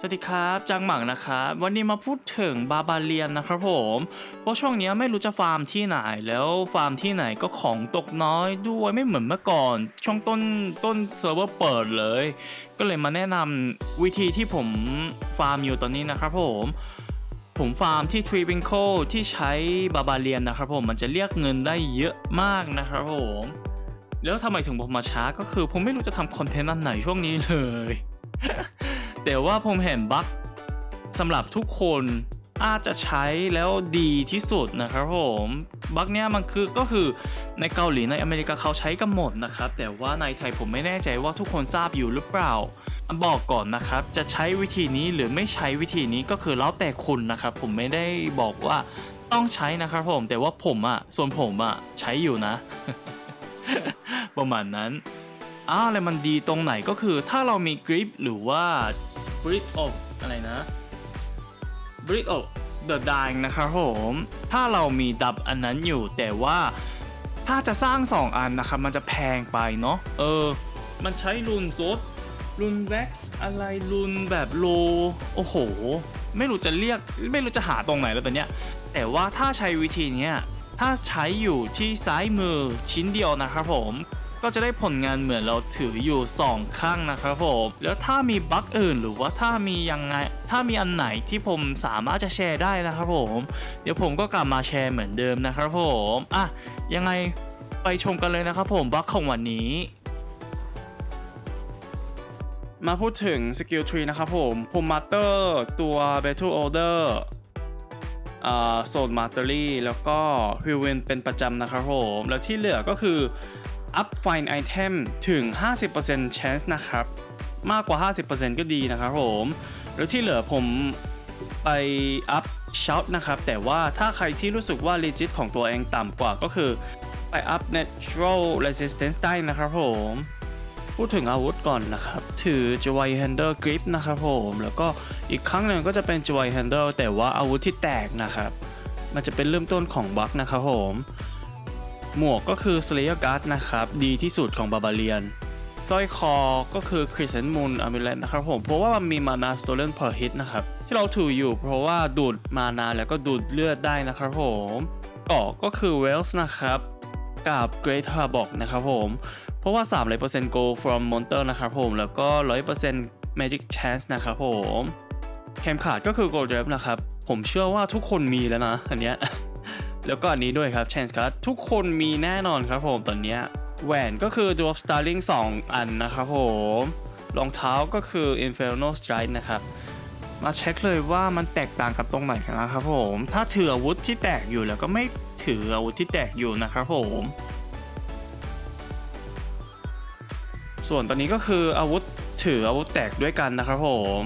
สวัสดีครับจังหมังนะครับ วันนี้มาพูดถึงบาบาเลียนนะครับผมเพราะช่วงนี้ไม่รู้จะฟาร์มที่ไหนแล้วฟาร์มที่ไหนก็ของตกน้อยด้วยไม่เหมือนเมื่อก่อน ช่วงต้นต้นเซิร์ฟเวอร์เปิดเลย ก็เลยมาแนะนำวิธีที่ผมฟาร์มอยู่ตอนนี้นะครับผมผมฟาร์มที่ทรีวิงโคที่ใช้บาบาเลียนนะครับผมมันจะเรียกเงินได้เยอะมากนะครับผมแล้วทำไมถึงผมมาช้าก็คือผมไม่รู้จะทำคอนเทนต์อันไหนช่วงนี้เลย แต่ว่าผมเห็นบั๊กสำหรับทุกคนอาจจะใช้แล้วดีที่สุดนะครับผมบั๊กเนี้ยมันคือก็คือในเกาหลีในอเมริกาเขาใช้กันหมดนะครับ แต่ว่าในไทยผมไม่แน่ใจว่าทุกคนทราบอยู่หรือเปล่า บอกก่อนนะครับ จะใช้วิธีนี้หรือไม่ใช้วิธีนี้ก็คือแล้วแต่คุณนะครับ ผมไม่ได้บอกว่าต้องใช้นะครับผม แต่ว่าผมอะส่วนผมอะใช้อยู่นะ ประมาณนั้นอ้าวอะไรมันดีตรงไหนก็คือถ้าเรามีกริปหรือว่า Bridge of อะไรนะ Bridge of the Dying นะครับผม ถ้าเรามีดับอันนั้นอยู่ แต่ว่าถ้าจะสร้าง 2 อันนะครับ มันจะแพงไปเนาะเออ มันใช้รุนโซดรุนแว็กซ์อะไรรุนแบบโล โอ้โห ไม่รู้จะเรียก ไม่รู้จะหาตรงไหนแล้วตอนเนี้ย แต่ว่าถ้าใช้วิธีเนี้ย ถ้าใช้อยู่ที่ซ้ายมือชิ้นเดียวนะครับผม ก็จะได้ผลงานเหมือนเราถืออยู่ 2 ข้างนะครับผมแล้วถ้ามีบั๊กอื่นหรือว่าถ้ามียังไง ถ้ามีอันไหนที่ผมสามารถจะแชร์ได้นะครับผมเดี๋ยวผมก็กลับมาแชร์เหมือนเดิมนะครับผมอะยังไงไปชมกันเลยนะครับผมบั๊กของวันนี้มาพูดถึงสกิลทรีนะครับผมผมมาสเตอร์ตัว Battle Order อ่าโซนมาสเตอรี่แล้วก็ฮิวเวนเป็นประจำนะครับผม แล้วที่เหลือก็คือ up find item ถึง 50% chance นะครับ มากกว่า 50%ก็ดีนะครับผม แล้วที่เหลือผมไป up shout นะครับ แต่ว่าถ้าใครที่รู้สึกว่า legit ของตัวเองต่ำกว่าก็คือไป up natural resistance ได้นะครับผม พูดถึงอาวุธก่อนนะครับ ถือ j o y Handle Grip นะครับผม แล้วก็อีกครั้งหนึ่งก็จะเป็น j o y Handle แต่ว่าอาวุธที่แตกนะครับ มันจะเป็นเริ่มต้นของบัคนะครับผม หมวกก็คือ Slayer Guard นะครับ ดีที่สุดของบาบาเลียนสร้อยคอก็คือ Crescent Moon Amulet นะครับผม เพราะว่ามันมีมานา Stolen per hit นะครับ ที่เราถืออยู่เพราะว่าดูดมานาแล้วก็ดูดเลือดได้นะครับผมเกาะก็คือ Wells นะครับกับ Great Harbor นะครับผม เพราะว่า 300% go from monster นะครับผม แล้วก็ 100% magic chance นะครับผมเข็มขาดก็คือ gold drive นะครับ ผมเชื่อว่าทุกคนมีแล้วนะ อันเนี้ย แล้วก็อันนี้ด้วยครับ chance card ทุกคนมีแน่นอนครับผมตอนนี้แหวนก็คือ dwarf starling 2 อันนะครับผมรองเท้าก็คือ inferno strike นะครับ มาเช็คเลยว่ามันแตกต่างกับตรงไหนนะครับผม ถ้าถืออาวุธที่แตกอยู่แล้วก็ไม่ถืออาวุธที่แตกอยู่นะครับผม ส่วนตอนนี้ก็คืออาวุธถืออาวุธแตกด้วยกันนะครับผม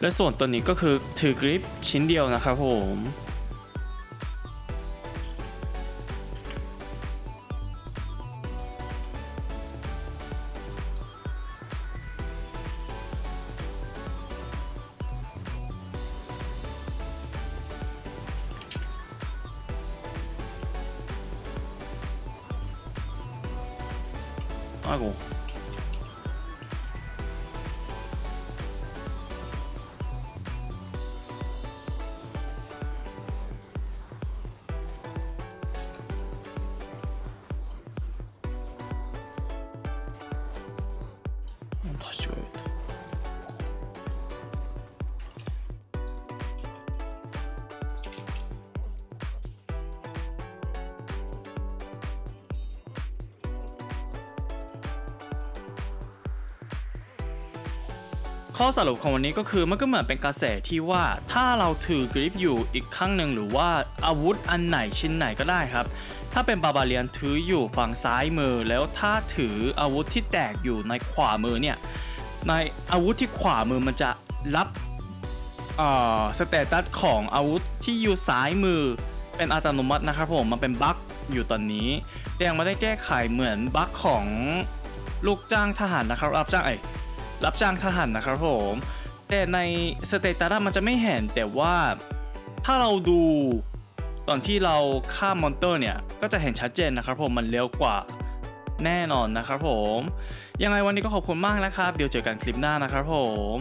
และส่วนตัวนี้ก็คือถือกริปชิ้นเดียวนะครับผม 아이고. ข้อสรุปของวันนี้ก็คือมันก็เหมือนเป็นกระแสที่ว่าถ้าเราถือกริปอยู่อีกข้างหนึ่งหรือว่าอาวุธอันไหนชิ้นไหนก็ได้ครับ ถ้าเป็นบาบาเลียนถืออยู่ฝั่งซ้ายมือ แล้วถ้าถืออาวุธที่แตกอยู่ในขวามือเนี่ย ในอาวุธที่ขวามือมันจะรับสเตตัสของอาวุธที่อยู่ซ้ายมือเป็นอัตโนมัตินะครับผม มันเป็นบั๊กอยู่ตอนนี้แต่ยังไม่ได้แก้ไขเหมือนบั๊กของลูกจ้างทหารนะครับ รับจ้างไอรับจ้างทหารนะครับผม แต่ในสเตตัสมันจะไม่เห็นแต่ว่าถ้าเราดู ตอนที่เราข้ามมอนเตอร์เนี่ย ก็จะเห็นชัดเจนนะครับผมมันเร็วกว่าแน่นอนนะครับผม ยังไงวันนี้ก็ขอบคุณมากนะครับ เดี๋ยวเจอกันคลิปหน้านะครับผม